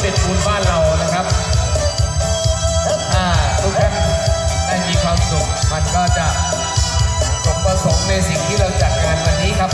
เป็นบุญบ้านเรานะครับทุกท่านได้มีความสุข มันก็จะสมประสงค์ในสิ่งที่เราจัดงานวันนี้ครับ